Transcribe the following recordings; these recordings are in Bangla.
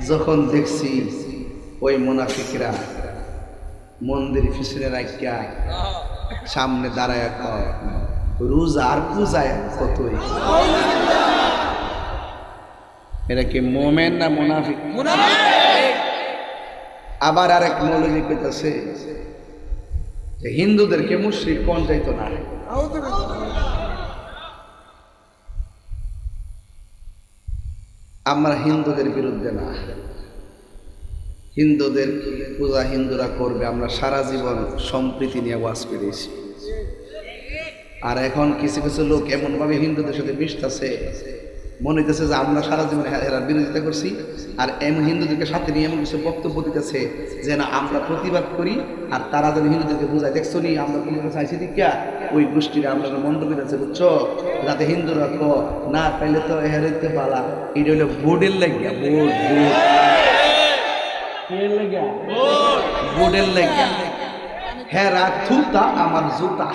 যখন দেখছি ওই মোনাফিকরা মন্দির পিছনে রাখিয়া সামনে দাঁড়ায় কয়, রোজা আর পূজায় কতই? এটা কি মোমেন না মোনাফিক? আবার আরেক মৌলবী কইতাছে যে হিন্দুদেরকে মুশ্রিক কোন যাইতো না। আমরা হিন্দুদের বিরুদ্ধে না। হিন্দুদের পূজা হিন্দুরা করবে, আমরা সারা জীবন সম্প্রীতি নিয়ে ওয়াজ পেরেছি আর এখন কিছু কিছু লোক এমনভাবে হিন্দুদের সাথে মিশতেছে মনে হইতেছে যে আমরা সারা জীবন এরা- বিরোধিতা করছি। আর এমন হিন্দুদেরকে সাথে নিয়ে এমন কিছু বক্তব্য দিতেছে যে না আমরা প্রতিবাদ করি আর তারা যেন হিন্দুদেরকে বোঝায়। দেখছ নি আমরা কোনো চাইছি দিকা ওই গোষ্ঠীরা আমরা মন্দ করেছে বুঝছ? যাতে হিন্দুরা ক না পাইলে তো হেরেতে পালা। এটা হলো বোর্ডের লাগিয়া বোর্ড বোর্ড। বোর্ডের লাগিয়া। হেরা থুতা আমার জুতা।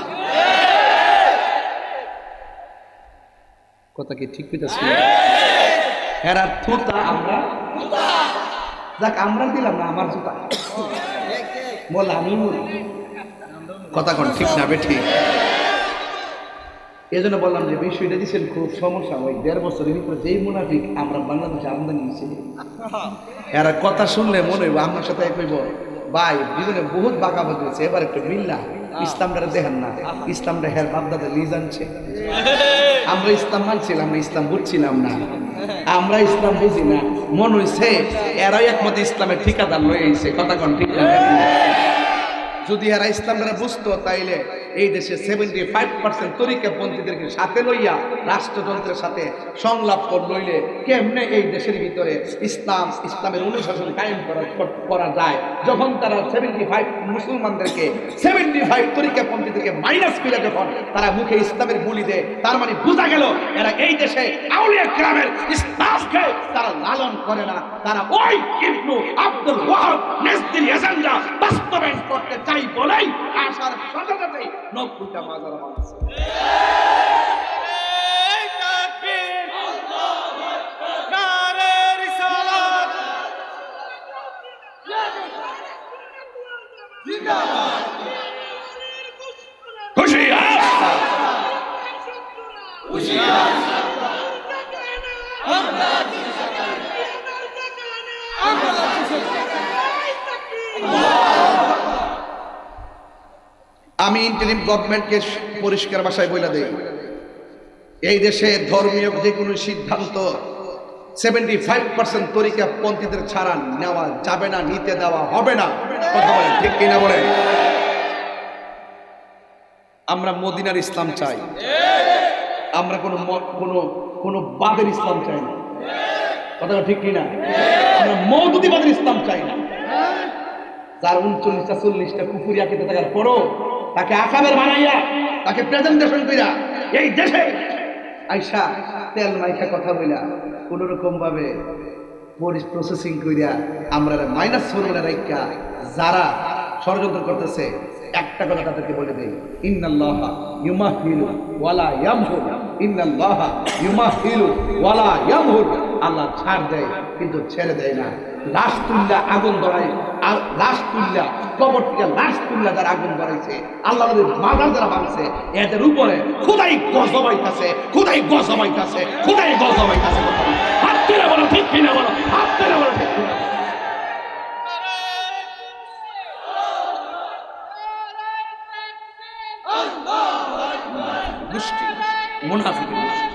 কথা কি ঠিক পেতেছি হেরা থুতা আমরা যাক, আমরা দিলাম না, আমার জুতা। বল, আমি কথা কোন, ঠিক না বে ঠিক এই জন্য বললাম যে বিষয়টা দিচ্ছেন খুব সমস্যা। ওই দেড় বছরের ভিতরে যেই মুনাফিক আমরা বাংলাদেশে আমদানি হয়েছে, এরা কথা শুনলে মনে হইব আপনার সাথে এক হইব, ভাই, জীবনে বহুত বাঁকা বাজেছে এবার একটু মিল্লা। ইসলামটা দেখেন না। ইসলামটা হের বাপদাদা লিজ আনছে। আমরা ইসলাম মানছিলাম আমরা ইসলাম বুঝছিলাম না। আমরা ইসলাম বুঝি না। মন হয়েছে এরাই একমত ইসলামের ঠিকাদার লয়ে কথা কোন ঠিক না? যদি এরা ইসলামটা বুঝতো, তাইলে এই দেশে সেভেন্টি ফাইভ পার্সেন্ট তরিকাপন্থীদেরকে সাথে লইয়া রাষ্ট্রযন্ত্রের সাথে সংলাপ কর লইলে কেমনে এই দেশের ভিতরে ইসলাম, ইসলামের অনুশাসন কায়েম করা যায়? যখন তারা সেভেন্টি ফাইভ মুসলমানদেরকে সেভেন্টি ফাইভ তরিকাপন্থীদেরকে মাইনাস করে যখন তারা মুখে ইসলামের বুলি দেয়, তার মানে বোঝা গেল এরা এই দেশে আউলিয়া গ্রামের ইসলামকে তারা লালন করে না। তারা ওই ইবনু আব্দুল ওয়াহাব নেসদির এজেন্ডা muita mais alabança. আমি গভর্নমেন্টকে পরিষ্কার ভাষায় বলে দেই। এই দেশে ধর্মীয় যে কোনো সিদ্ধান্ত সেভেন্টি ফাইভ পার্সেন্ট তরিকা পন্থীদের ছাড়া নেওয়া যাবে না, নিতে দেওয়া হবে না। ঠিক কিনা বলেন? আমরা মদিনার ইসলাম চাই। আমরা কোনো কোনো কোনো বাদের ইসলাম চাই না। কথাটা ঠিক কিনা? আমরা মৌদুদিবাদের ইসলাম চাই না। যার উনচল্লিশটা, চল্লিশটা কুকুরিয়া খেতে থাকার পরও তাকে আকাবের বানাইয়া, তাকে প্রেজেন্টেশন কইরা এই দেশে আইসা তেল মাইখা কথা বইলা কোন রকম ভাবে প্রসেসিং কইরা আমরা মাইনাস ফর্মুলা রাইকা যারা ষড়যন্ত্র করতেছে, একটা কথা তাদেরকে বলে দেই, ইন্নাল্লাহ ইউমাহিলু ওয়ালা ইয়ামহুল ইন্নাল্লাহ ইউমাহিলু ওয়ালা ইয়ামহুল আল্লাহ ছাড় দেয়, কিন্তু ছেড়ে দেয় না। লাশ তুল্লা আগুন ধরায়। আর লাশ তুল্লা কবর থেকে লাশ তুল্লা যারা আগুন ধরাইছে আল্লাহ নবীর মাদার যারা ভাঙছে, এদের উপরে খুদাই গজবাইতাছে খুদাই গজবাইতাছে খুদাই গজবাইতাছে হাত তুলে বলো, ঠিক কিনা বলো, হাত তুলে বলো, ঠিক কিনা বলো। গোষ্ঠী মুনাফিক গোষ্ঠী।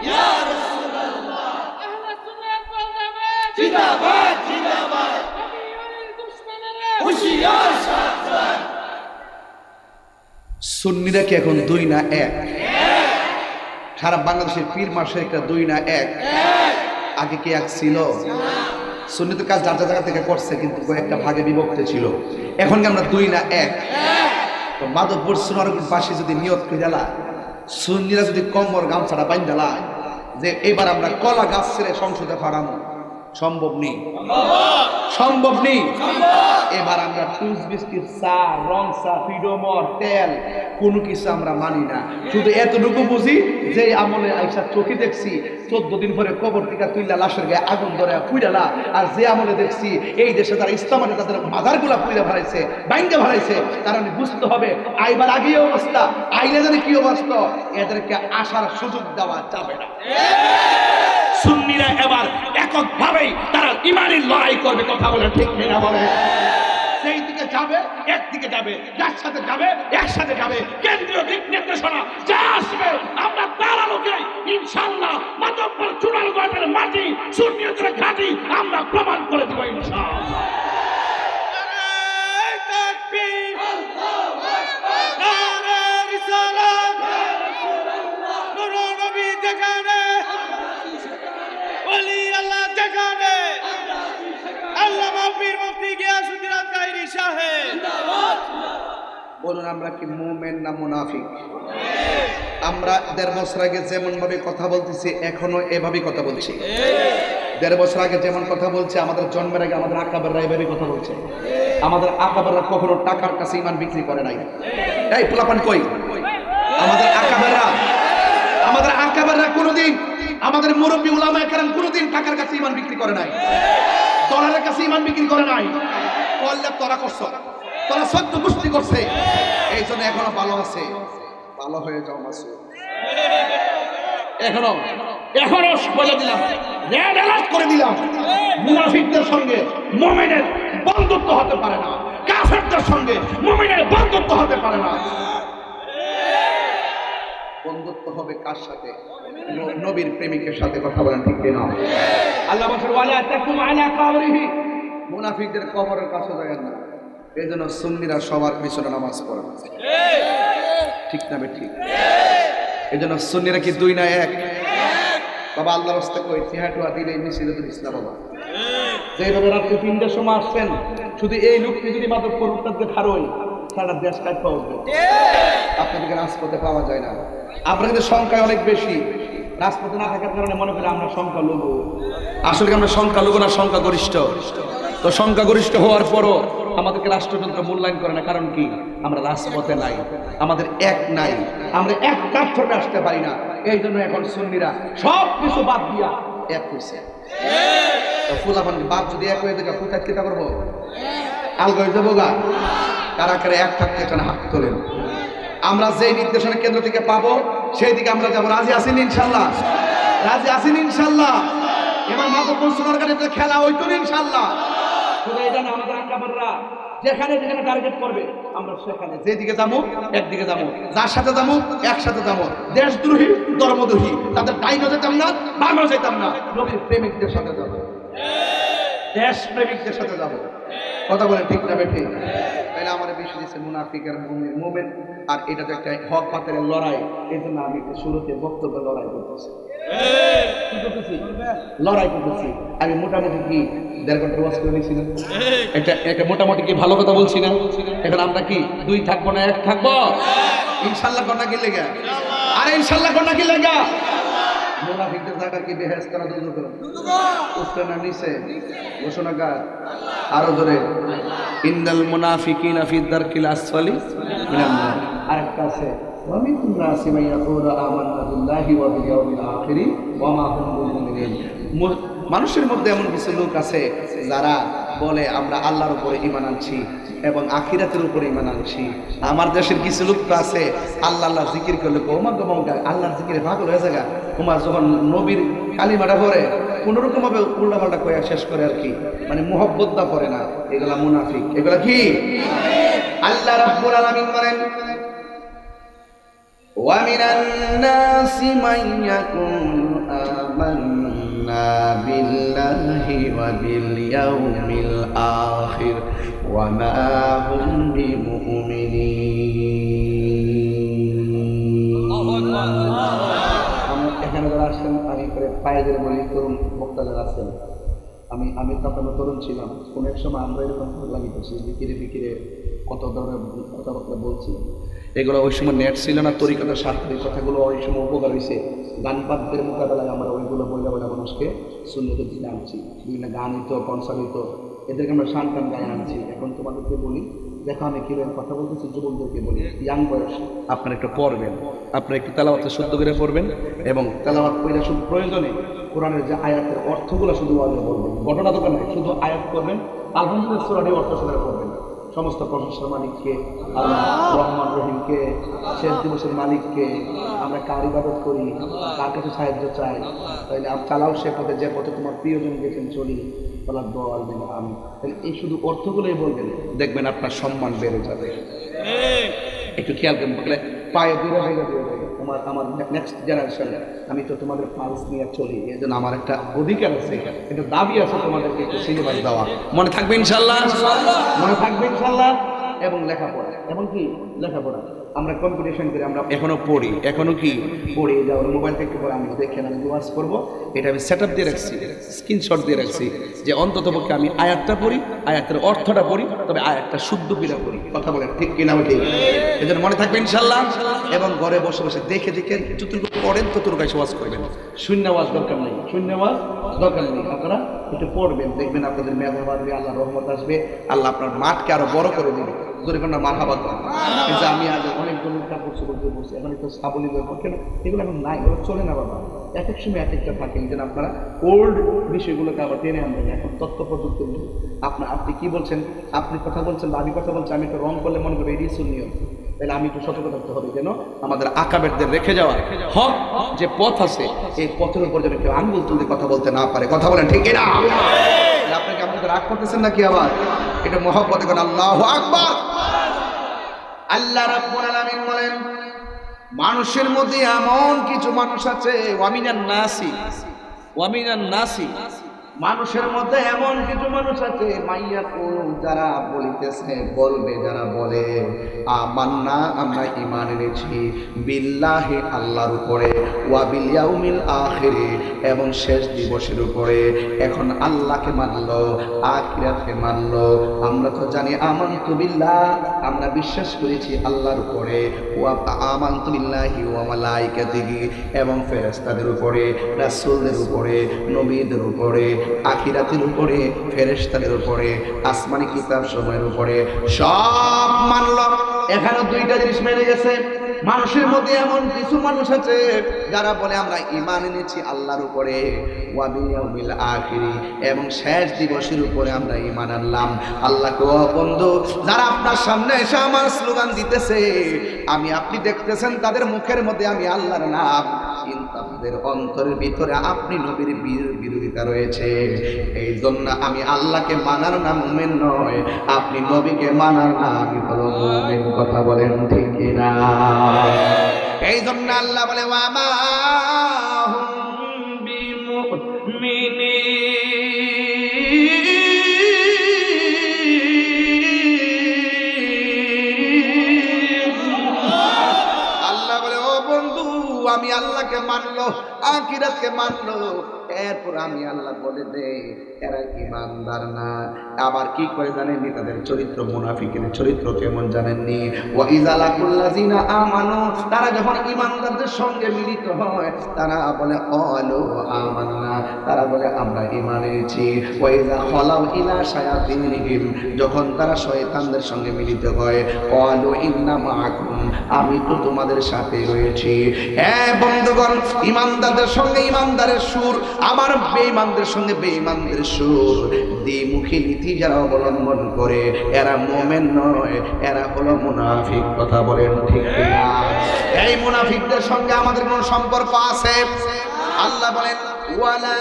সুন্নিরা কি এখন দুই না এক? সারা বাংলাদেশের পীর মাসের দুই না এক? আগে কি এক ছিল? সুন্নি তো কাজ যার জায়গা থেকে করছে, কিন্তু কয়েকটা ভাগে বিভক্ত ছিল। এখন কি আমরা দুই না এক? তো মাধবপুর সোনারপুর বাসী যদি নিয়ত করে জ্বালা সুন্নিরা যদি কম্বর গামছাটা বাইন জ্বালায় যে এবার আমরা কলা গাছ ছেড়ে সংসদে ফাড়ামো। সম্ভব নেই। সম্ভব নেই। এবার আমরা টুস বিস্কিট, চা, রং, চা ফিডোমর তেল, কোনো কিছু আমরা মানি না। শুধু এতটুকু বুঝি যে আমলে আইসা চোখে দেখছি চোদ্দ দিন পরে কবর টিকা তুইলা লাশের গায়ে আগুন ধরে ফুইরালা আর যে আমলে দেখছি, এই দেশে যারা ইসলামানে তাদের মাদারগুলা ফুইরা ভাড়াইছে বাইঙ্গে ভাড়াইছে তারা বুঝতে হবে, আইবার আগেই অবস্থা, আইলে জানি কি অবস্থা, এদেরকে আসার সুযোগ দেওয়া যাবে না। সুন্নিরা এবার তারা ইমানের লড়াই করবে, কথা বলে ঠিক কিনা বলে। সেই দিকে যাবে, একদিকে যাবে, যার সাথে যাবে, একসাথে যাবে। কেন্দ্রীয় দিক নির্দেশনা যা আসবে, আমরা মাটি সুন্নিয়তের ঘাটি আমরা প্রমাণ করে দেবো বলুন আমরা কি মোমেন না মুনাফিক? আমরা দেড় বছর আগে যেমন ভাবে কথা বলতেছি, এখনও এভাবে কথা বলছি। দেড় বছর আগে যেমন কথা বলছে, আমাদের জন্মের আগে আমাদের আকাবেররা এভাবে কথা বলছে। আমাদের আকাবেররা কখনো টাকার কাছে ইমান বিক্রি করে নাই। এই পোলাপান কই? আমাদের আকাবেররা আমাদের আকাবেররা কোনোদিন, আমাদের মুরব্বী উলামা কারণ কোনোদিন টাকার কাছে ইমান বিক্রি করে নাই। ডলারের কাছে ইমান বিক্রি করে নাই। করলে তোরা করছ, তোরা সত্য পুষ্টি করছে। এই জন্য এখনও ভালো আছে। ভালো হয়ে যাও মাসু এখনও এখনও বলে দিলাম। রেড অ্যালার্ট করে দিলাম। মুনাফিকদের সঙ্গে মোমেনের বন্ধুত্ব হতে পারে না। কাফেরদের সঙ্গে মোমেনের বন্ধুত্ব হতে পারে না। বন্ধুত্ব হবে কার সাথে? নবীর প্রেমিকের সাথে কথা বলেন ঠিক না আল্লাহ বছর ওয়ালা তাকুম আলা কাবরিহি। মুনাফিকদের কবরের কাছে যাবেন না। এই জন্য সুন্নিরা সবার পিছনে নামাজ পড়ে। ঠিক না ঠিক এই জন্য সুন্নিরা কি দুই না এক? বাবা, আল্লাহর রাস্তা কই টিহাটুয়া দিলে মিছিলতুল ইসলাম বাবা যেভাবে রাত্রে তিনটার সময় আসছেন, শুধু এই লোকটি যদি মাদক প্রবক্তাদের খারোই সারা দেশ কাজ পাওয়া আপনাদেরকে রাজপথে পাওয়া যায় না। আপনাদের কিন্তু সংখ্যা অনেক বেশি। রাজপথে না থাকার কারণে মনে করি আমরা সংখ্যা লঘু আসলে আমরা সংখ্যা লঘু না সংখ্যা গরিষ্ঠ তো সংখ্যা গরিষ্ঠ হওয়ার পরও আমাদেরকে রাষ্ট্রযন্ত্র মূল্যায়ন করে না। কারণ কি? আমরা রাজপথে নাই, আমাদের এক নাই, আমরা এক প্ল্যাটফর্মে আসতে পারি না। এই জন্য এখন সুন্নিরা সব কিছু বাদ দিয়া এক হয়েছে বাপ যদি এক হয়ে থাকে, কোথায় করব আলগা যাব গা। কারা কারা এক থাকতে এখানে হাত তোলেন। আমরা যেই নির্দেশনা কেন্দ্র থেকে পাবো, সেই দিকে আমরা যাব। রাজি আসেন ইনশাল্লাহ? রাজি আসেন ইনশাল্লাহ? এবার মাদক কাছে খেলা হইতো না ইনশাল্লাহ। যেখানে যেখানে টার্গেট করবে, আমরা সেখানে যেদিকে একদিকে যার সাথে একসাথে দেশদ্রোহী, ধর্মদ্রোহী, তাদের যেতাম না যেতাম না প্রেমিকদের সাথে যাব। দেশ প্রেমিকদের সাথে বলে ঠিক মুনাফিকের আর এটা তো একটা হক পাতের লড়াই। এই জন্য আমি শুরুতে বক্তব্য লড়াই করতেছি? লড়াই করতেছি। আমি মোটামুটি কি দেড় ঘণ্টা ওয়াজ করে নিয়েছি না একটা একটা মোটামুটি কি ভালো কথা বলছি না? এখন আমরা কি দুই থাকব না এক থাকব? ইনশাল্লাহ কন্যা কি লেগা? আরে ইনশাল্লাহ কন্যা কি লেগা? মুনাফিকদের জায়গা কি বেহেস করা দুর্গ উঠতে না নিচে। ঘোষণা কার? আরও জোরে। ইন্দাল মুনাফিকিনা ফি দারকিল আসফালি নার। আরেকটা আছে। ومن الناس من يقول آمنا بالله وباليوم الآخر وما هم بمؤمنين মু- মানুষের মধ্যে এমন কিছু লোক আছে যারা বলে আমরা আল্লাহর উপরে ইমান আনছি এবং আখিরাতের উপরে ইমান আনছি আমার দেশের কিছু লোক তো আছে আল্লাহ আল্লাহ জিকির করলে কৌমা গমা আল্লাহর জিকিরে পাগল হয়ে যায় তোমার যখন নবীর কালিমাটা পরে কোনোরকম ভাবে উল্টাপাল্টা কয়া শেষ করে আর কি মানে মোহব্বত দা পড়ে না এগুলা মুনাফিক এগুলা কি আল্লাহ রাব্বুল আলামিন বলেন ومن الناس من يقول آمنا بالله وباليوم الآخر وما هم بمؤمنين আমরা এখানে যারা আসছেন আমি করে পায়ে ধরে বলি তরুণ বক্তা যারা আছেন আমি আমি তখন তরুণ ছিলাম কোন এক সময় আমরা এরকম লাগিতেছি বিকিরে বিকিরে কত ধরনের কথাবার্তা বলছি এগুলো ওই সময় নেট ছিল না তরিকতার স্বার্থে এই কথাগুলো ওই সময় উপকার হয়েছে গান বাদ্যের মোকাবেলায় আমরা ওইগুলো বইলা বইলা মানুষকে সুন্নতের দিকে আনছি। বিভিন্ন গান হইতো কনসার্ট এদেরকে আমরা শান টান গায়ে আনছি। এখন তোমাদেরকে বলি, দেখো আমি কীভাবে কথা বলতেছি, যুবকদেরকে বলি ইয়াং বয়স আপনারা একটু পড়বেন, আপনারা একটু তেলাওয়াতে শুদ্ধ করে পড়বেন এবং তেলাওয়াত পড়লে শুধু প্রয়োজনে, কোরআনের যে আয়াতের অর্থগুলো শুধু আগে বলবেন ঘটনা তো শুধু আয়াত করবেন আলহামদুলিল্লাহ সুরানি অর্থ সহকারে পড়বেন। সমস্ত প্রশংসার মালিককে আল্লাহ রহমান রহিমকে শেষ দিবসের মালিককে আমরা কার ইবাদত করি কার কাছে সাহায্য চাই? তাহলে আর চালাও সে পথে যে পথে তোমার প্রিয়জন গেছেন চলি। বলার দল দিন আমি তাহলে এই শুধু অর্থগুলোই বলবেন দেখবেন আপনার সম্মান বেড়ে যাবে। একটু খেয়াল করবেন পায়ে দূরে হয়ে যাবে। তোমার আমার নেক্সট জেনারেশন আমি তো তোমাদের পালস নিয়ে চলি এই জন্য আমার একটা অধিকার আছে একটা দাবি আছে তোমাদেরকে একটু সিলেবাস দেওয়া। মনে থাকবে ইনশাল্লাহ মনে থাকবে ইনশাল্লাহ এবং লেখাপড়া। এবং কি? লেখাপড়া। আমরা কম্পিটিশন করে আমরা এখনও পড়ি। এখনও কি? পড়ি যাওয়ার মোবাইল থেকে পরে আমি দেখে আমি ওয়াজ করব। এটা আমি সেট আপ দিয়ে রাখছি স্ক্রিনশট দিয়ে রাখছি যে অন্তত পক্ষে আমি আয়াতটা পড়ি আয়াতের অর্থটা পড়ি তবে আয়াতটা শুদ্ধ কিনা পড়ি। কথা বলেন ঠিক কিনা ঠিক এই জন্য মনে থাকবে ইনশাল্লাহ এবং ঘরে বসে বসে দেখে দেখে যতটুকু পড়েন ততটুকু কাছে ওয়াজ করবেন। শূন্য ওয়াজ দরকার নেই। শূন্য ওয়াজ দরকার নেই। আপনারা একটু পড়বেন দেখবেন আপনাদের মেধা বাড়বে আল্লাহ রহমত আসবে আল্লাহ আপনার মাঠকে আরও বড় করে দেবে। যদি কোনো মাথাবাদ কিন্তু আমি আজ অনেক জন কাপড় চোপড় দিয়ে বসে, এখন একটু সাবলি কেন? এগুলো এখন নাই এগুলো চলে না বাবা। এক এক সময় এক একটা থাকে যেন আপনারা ওল্ড বিষয়গুলোকে আবার টেনে আনবেন, এখন তথ্য প্রযুক্তি যুগ। আপনার আপনি কি বলছেন? আপনি কথা বলছেন বা আমি কথা বলছি, আমি একটু রং করলে মনে করি, এটাই শুনিও তাহলে আমি একটু সতর্ক থাকতে হবে, যেন আমাদের আকাবেরদের রেখে যাওয়া হক যে পথ আছে, এই পথের উপর যেন কেউ আঙ্গুল তুলে কথা বলতে না পারে। কথা বলেন, ঠিক না আপনাকে আপনাদের রাগ করতেছেন নাকি আবার? এটা মহব্বতে কোন আল্লাহ আকবার। আল্লাহ রাব্বুল আলামিন বলেন মানুষের মধ্যে এমন কিছু মানুষ আছে ওয়ামিনান নাসি ওয়ামিনান নাসি। মানুষের মধ্যে এমন কিছু মানুষ আছে, মাইয়া যারা বলিতেছে, বলবে, যারা বলে, আমান্না, আমরা ইমান এনেছি বিল্লাহি আল্লাহর উপরে ওয়া বিল ইয়াউমিল আখিরে। এবং শেষ দিবসের উপরে এখন আল্লাহকে মানলো, আখিরাতকে মানল। আমরা তো জানি আমান্তু বিল্লাহ, আমরা বিশ্বাস করেছি আল্লাহর উপরে। ওয়া আমান্তু বিল্লাহি ওয়া মালাইকাতিহি। এবং ফেরেশতাদের উপরে, রাসূলদের উপরে, নবীদের উপরে আখিরাতের উপরে, ফেরেশতাদের উপরে, আসমানি কিতাব সময়ের উপরে। সব মানল। এখানে দুইটা জিনিস মেনে গেছে। মানুষের মধ্যে এমন কিছু মানুষ আছে, যারা বলে, আমরা ইমান এনেছি আল্লাহর উপরে। আখিরি। এবং শেষ দিবসের উপরে আমরা ইমান আনলাম। আল্লাহকে ও বন্ধু, যারা আপনার সামনে এসে আমার স্লোগান দিতেছে, আমি আপনি দেখতেছেন তাদের মুখের মধ্যে আমি আল্লাহর নাম। কিন্তু আমাদের অন্তরের ভিতরে আপনি নবীর বিরোধিতা রয়েছে। এই জন্য আমি আল্লাহকে মানার না, মোমেন নয়। আপনি নবীকে মানার না আমি হলো মোমেন, কথা বলেন ঠিক না এই জন্য আল্লাহ বলে ওয়ামা আমি আল্লাহকে মানলো আকিরাতকে মানলো। এরপর আমি আল্লাহ বলে দে, এরা ইমানদার না। আবার কি করে জানেননি? তাদের চরিত্র মুনাফিকের চরিত্র কেমন জানেননি? ওয়া ইজালাকুল্লাযিনা আমানু, তারা যখন ইমানদারদের সঙ্গে মিলিত হয়, তারা বলে অলু আমান্না। তারা বলে, আমরা ঈমান এনেছি। ওয়া ইজা খলাউ ইলা শায়াতিনহিম, যখন তারা শয়তানদের সঙ্গে মিলিত হয় অলু ইন্না মাআকুম, আমি তো তোমাদের সাথে রয়েছি। হ্যাঁ বন্ধুগণ ইমানদারদের সঙ্গে ইমানদারের সুর আমার বেঈমানদের সঙ্গে বেঈমানদের সুর দ্বিমুখী নীতি যারা অবলম্বন করে, এরা মোমেন নয়, এরা হলো মুনাফিক, কথা বলেন ঠিক এই মুনাফিকদের সঙ্গে আমাদের কোনো সম্পর্ক আছে? আল্লাহ বলেন মানে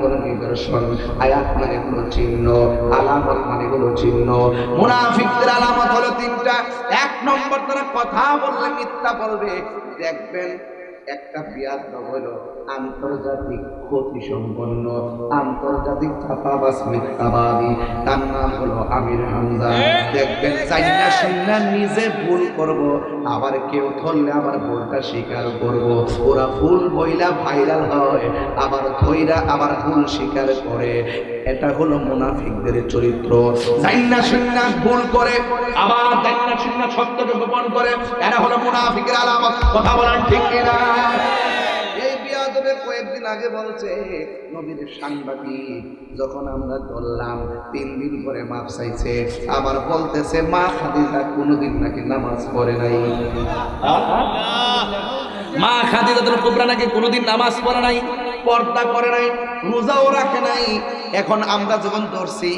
হলো নিদর্শন মানে মানে চিহ্ন। মুনাফিকদের আলামত হলো তিনটা। এক নম্বর তারা কথা বললে মিথ্যা বলবে। দেখবেন একটা বিয়াদ হল আন্তর্জাতিক ক্ষতি সম্পন্ন আন্তর্জাতিক ছাপাবাস মিথ্যাবাদী। তার নাম হলো আমির হামজা। দেখবেন চাইনা শুননা নিজে ভুল করব, আবার কেউ ধরলে আবার ভুলটা স্বীকার করব। ওরা ভুল বইলা ভাইরাল হয়, আবার ধইরা আবার ভুল স্বীকার করে। এটা হলো মুনাফিকদের চরিত্র। চাইনা শুননা ভুল করে, আবার চাইনা শুননা সত্যকে গোপন করে এটা হলো মুনাফিকের আলামত। কথা বলেন ঠিক কিনা? কয়েকদিন আগে বলছে, নবীর সাংবাদিক, যখন আমরা ধরলাম তিন দিন পরে মাপ চাইছে, আবার বলতেছে, মা খাদিজা কোনোদিন নাকি নামাজ পড়ে নাই। মা খাদিজাতুল কুবরা নাকি কোনোদিন নামাজ পড়ে নাই? পর্দা করে নাই, রোজাও রাখে নাই। এখন আমরা যখন ধরছি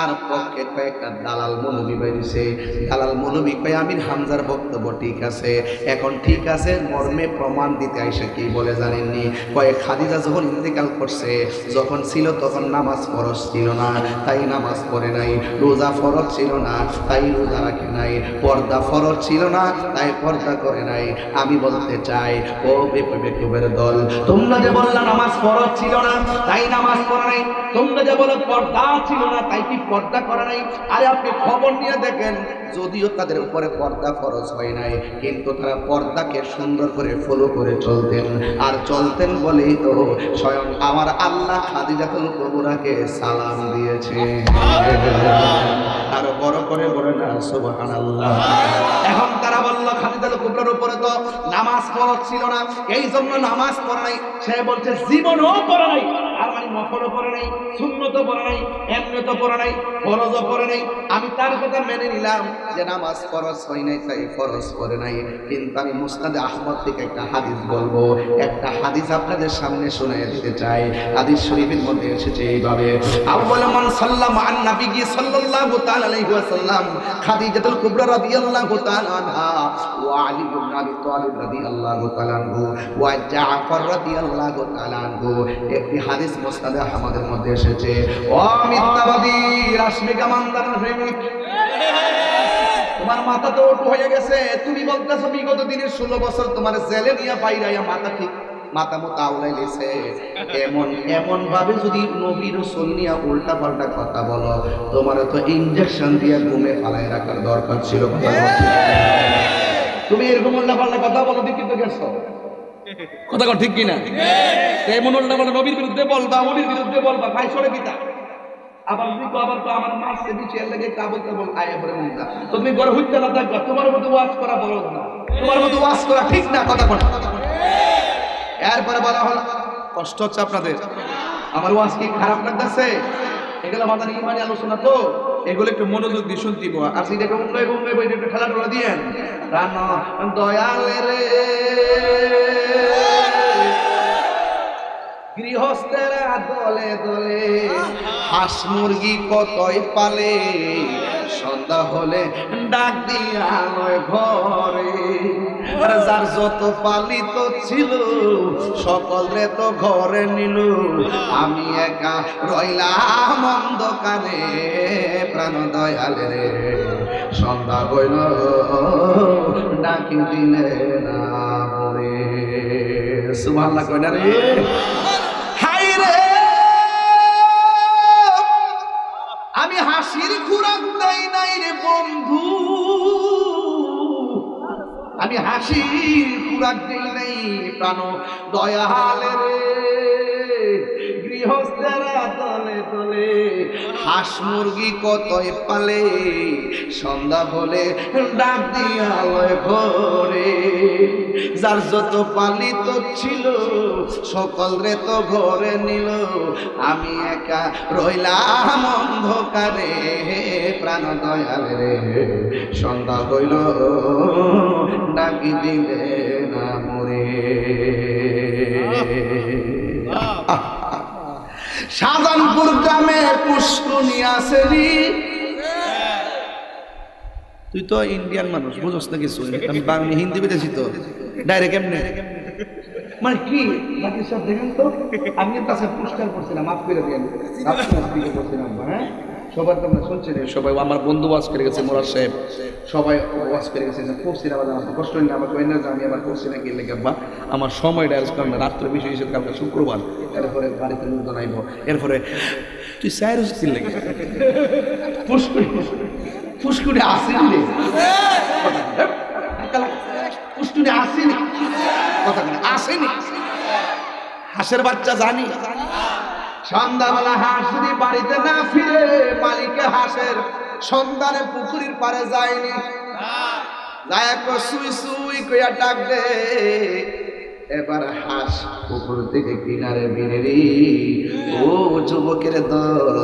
আর পক্ষে কয়েকটা দালাল মৌলবী বেরিয়েছে দালাল মৌলবী কয়ে, আমির হামজার বক্তব্য ঠিক আছে। এখন ঠিক আছে, মর্মে প্রমাণ দিতে আইসে কি বলে জানেননি? কয়েক খাদিজা যখন ইন্তেকাল করছে, যখন ছিল তখন নামাজ ফরজ ছিল না, তাই নামাজ পড়ে নাই। রোজা ফরজ ছিল না, তাই রোজা রাখে নাই। পর্দা ফরজ ছিল না, তাই পর্দা করে নাই। আমি বলতে চাই, ও বেপে বেকুবের দল, তোমরা যে বললা নামাজ ফরজ ছিল না তাই নামাজ পড়ে নাই। তোমরা যে বলো পর্দা ছিল না তাই কি পর্দা করে নাই? আরে আপনি খবর নিয়ে দেখেন যদিও তাদের উপরে পর্দা ফরজ হয় নাই কিন্তু তারা পর্দাকে সুন্দর করে ফলো করে চলতেন। আর চলতেন বলেই তো স্বয়ং আমার আল্লাহ খাদিজাতুল কুবরাকে সালাম দিয়েছে। আরও বড় করে বলে না সুবহানাল্লাহ। এখন তারা বলল খাদিজাতুল কুবরার উপরে তো নামাজ পড়া ছিল না। এই জন্য নামাজ পড়ে নাই। সে বলছে, জীবনও পড়ে নাই। আর নফলও পড়ে নাই, সুন্নতও পড়ে নাই, এমনিতও পড়ে নাই, ফরজও পড়ে নাই। আমি তার কথা মেনে নিলাম যে নামাজ ফরজ হয় নাই, তাই ফরজ করে নাই। কিন্তু আমি মুস্তাদে আহমদ থেকে একটা হাদিস বলব। একটা হাদিস আপনাদের সামনে শুনে দিতে চাই। হাদিস শরীফের মধ্যে এসেছে এইভাবে, আউয়াল মান সাল্লাম আন নবী সাল্লাল্লাহু তাআলা আলাইহি ওয়াসাল্লাম, খাদিজাতুল কুবরা রাদিয়াল্লাহু তাআলা আনহা একটি হাদিস মুস্তাদে আহমদের মধ্যে এসেছে। ও মিথ্যাবাদী তোমার মাথা তো ওটু হয়ে গেছে। তুমি বলতেছো বিগত দিনের ষোলো বছর তোমার জেলে নিয়ে মাথা ঠিক লেছে এমন এমন ভাবে যদি নবী রসুল উল্টা পাল্টা কথা বলো তোমার তো ইনজেকশন দিয়ে ঘুমে ফালাই রাখার দরকার ছিল। তুমি এরকম উল্টা পাল্টা কথা বলো দিক কিন্তু গেছো? কথা কর, ঠিক কিনা? এমন উল্টা পাল্টা নবীর বিরুদ্ধে বলবা নবীর বিরুদ্ধে বলবা ভাই সরে কিতা আবার আমার তুমি তোমার ওয়াজ করা না। তোমার করা ঠিক না, কথা এরপরে বলা হলো, কষ্ট হচ্ছে আপনাদের। আমার ওয়াজ কি খারাপ লাগতেছে? এগুলো আমাদের ইমানি আলোচনা তো। এগুলো একটু মনোযোগ দিয়ে শুনতে দিব আর সেটা একটু উঙ্গাই উঙ্গাই বই একটু খেলা টোলা দিয়েন রে। দলে দলে হাঁস মুরগি কতই পালে? সন্ধ্যা হলে ডাক দিয়া নয় ঘরে যার যত পালিত ছিল, সকলে তো ঘরে নিল। আমি একা রইলাম অন্ধকারে, প্রাণ দয়ালে রে। সন্ধ্যা হইল, ডাকি দিলে না সুবহানাল্লাহ কইনা রে আমি হাসি কুরাক দিল নেই প্রাণ দয়ালে রে। হাঁস মুরগি কতই পালে, সন্ধ্যা হলে ডাক দিয়া লয় ঘরে। যার যত পালিত ছিল, সকল রে তো ঘরে নিল। আমি একা রইলাম অন্ধকারে, প্রাণ দয়াল রে। সন্ধ্যা হইল, ডাকি দিলে না মরে। শাহজানপুর গ্রামে পুষ্কনি আসেনি। তুই তো ইন্ডিয়ান মানুষ বুঝোস না কিছু আমি বাংলা হিন্দি বেঁধেছি তো। ডাইরেক্ট এমনি। মানে কি? বাকি সব দেখেন তো? আমি কাছে পুরস্কার করছিলাম মাফ করে দিয়ে করছিলাম হ্যাঁ? সবার তো আমরা শুনছি সবাই আমার বন্ধু ওয়াজ করে গেছে, মোরার সাহেব। সবাই ওয়াজ করে গেছে পড়ছি না আমার কষ্ট না, আমার কই না, আমি আবার পড়ছি না গেলে বা আমার সময়টা আজকে আমরা রাত্রে বেশি হয়েছে কালকে শুক্রবার। এরপরে বাড়িতে লোকজন আইব, এরপরে তুই স্যার হচ্ছিস লেগে ফুসকুড়ি ফুসকুড়ি আসেনি। ফুসকুড়ি আসেনি। কথা আসেনি। হাঁসের বাচ্চা জানি। সন্ধ্যাবেলা হাঁস যদি বাড়িতে না ফিরে মালিকে হাঁসের সন্ধানে পুকুরির পারে যায়নি। যায় একবার সুই সুই কইয়া ডাক দে। এবার হাঁস উপর থেকে কিনারে বিনেরি ও যুবকের দল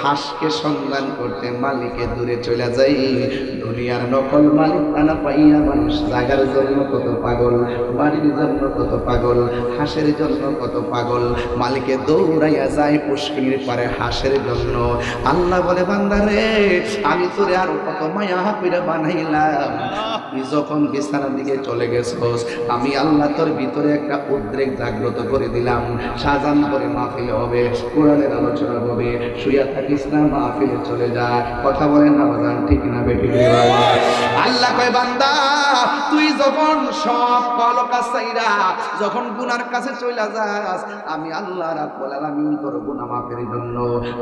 হাঁসকে সন্ধান করতে মালিকে দূরে চলে যাই। দুনিয়ার নকল মালিক আনা পাইয়া মানুষ জাগার জন্য কত পাগল বাড়ির জন্য কত পাগল হাঁসের জন্য কত পাগল। মালিকে দৌড়াইয়া যায় পুষ্কিনীর পারে হাঁসের জন্য। আল্লাহ বলে বান্দারে আমি তোরে আর কত মায়া করে বানাইলাম। তুই যখন বিছানার দিকে চলে গেছস আমি আল্লাহ তোর ভিতরে একটা উদ্রেক জাগ্রত করে দিলাম। সাজান করে মাহফিল হবে, কোরআনের আলোচনা হবে শুয়া থাকিস না, মাহফিলে চলে যা। কথা বলেন না, বাজান, ঠিক না বেটি আল্লাহ কয়, বান্দা, তুই যখন সব কলকা চাইরা যখন গুনার কাছে চলে যাস, আমি আল্লাহ রাব্বুল আলামিন তোর গুনাহ মাফের জন্য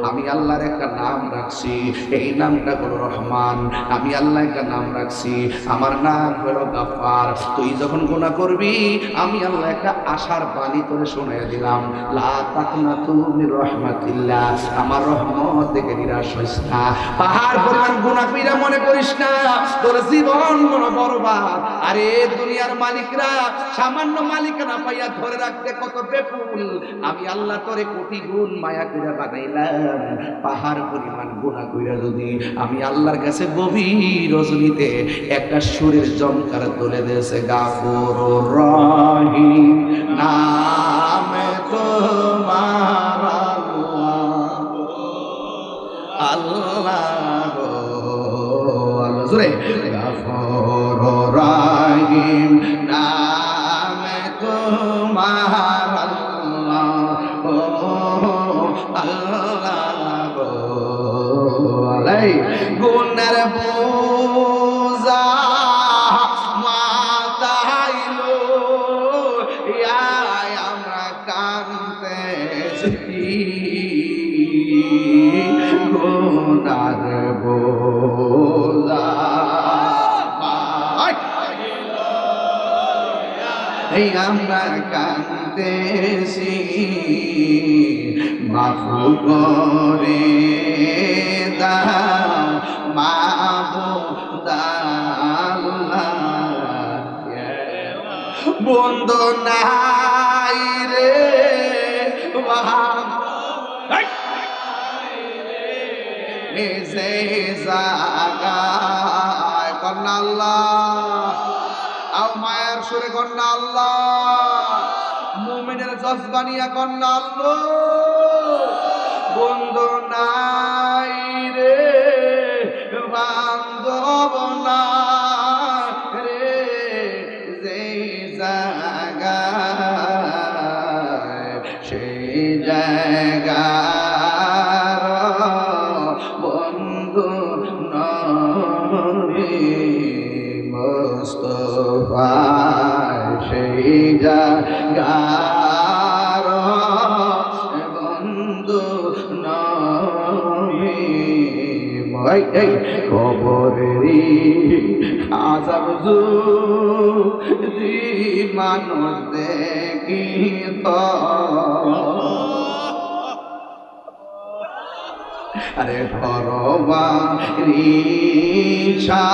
আমি আল্লাহর একটা নাম রাখছি। এই নামটা হলো রহমান। আমি আল্লাহ একটা নাম রাখছি। আমার নাম হলো গাফার তুই যখন গুনাহ করবি, আমি একটা আশার বাণী তোরে শোনাই দিলাম। আমার রহমত নিরাশ হইস না। পাহাড় পরিমাণ কইরা মনে করিস না, তোর জীবন মনে বরবাদ। আরে দুনিয়ার মালিকরা, সামান্য পাইয়া ধরে রাখতে কত আমি আল্লাহ তোরে কোটি গুণ মায়া কইরা বানাইলাম। পাহাড় পরিমাণ গুণা কইরা যদি আমি আল্লাহর কাছে গভীর রজনীতে একটা সুরের জমকার তুলে দিয়েছে গাফুর রহিম নামে তোমার আল্লাহ আল্লাহ। জোরে। গাফুর রহিম। নামে তোমার আল্লাহ আল্লাহ। আমরা কান্দেছি মাফু করে দাও মাফু বন্ধ নাই রে নিজে জাগায় কন্যা আল্লাহ। সুরে কন্যা আল্লাহ। মুমিনের জজবানিয়া কন্যা আল্লাহ। বন্ধু নাই রে বান্ধব না এই আজাব মানুষ দেখি আরে রিসা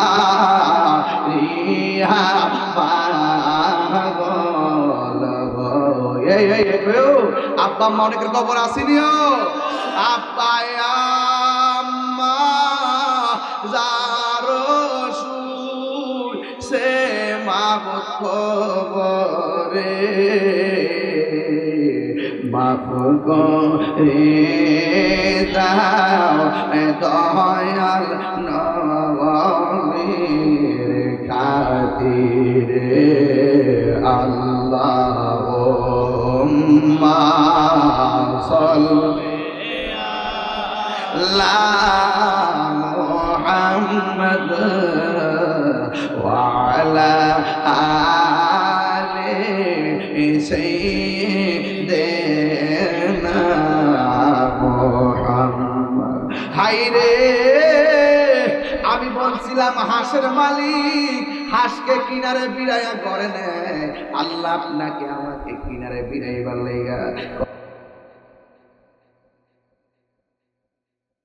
রিহা পাগল। এই এই আব্বা আম্মা অনেকের খবর আসেনিও আব্বা আম্মা যার সুর সে মাবত খবরে মাফ করে দাও দয়াল নবীর খাতিরে আল্লাহ। محمد وعلى آل سيدنا محمد হাইরে বলছিলাম হাঁসের মালিক হাঁসকে কিনারে বিড়াইয়া করে নেয় আল্লাহ আপনাকে আমাকে কিনারে বিড়াইবার লেগা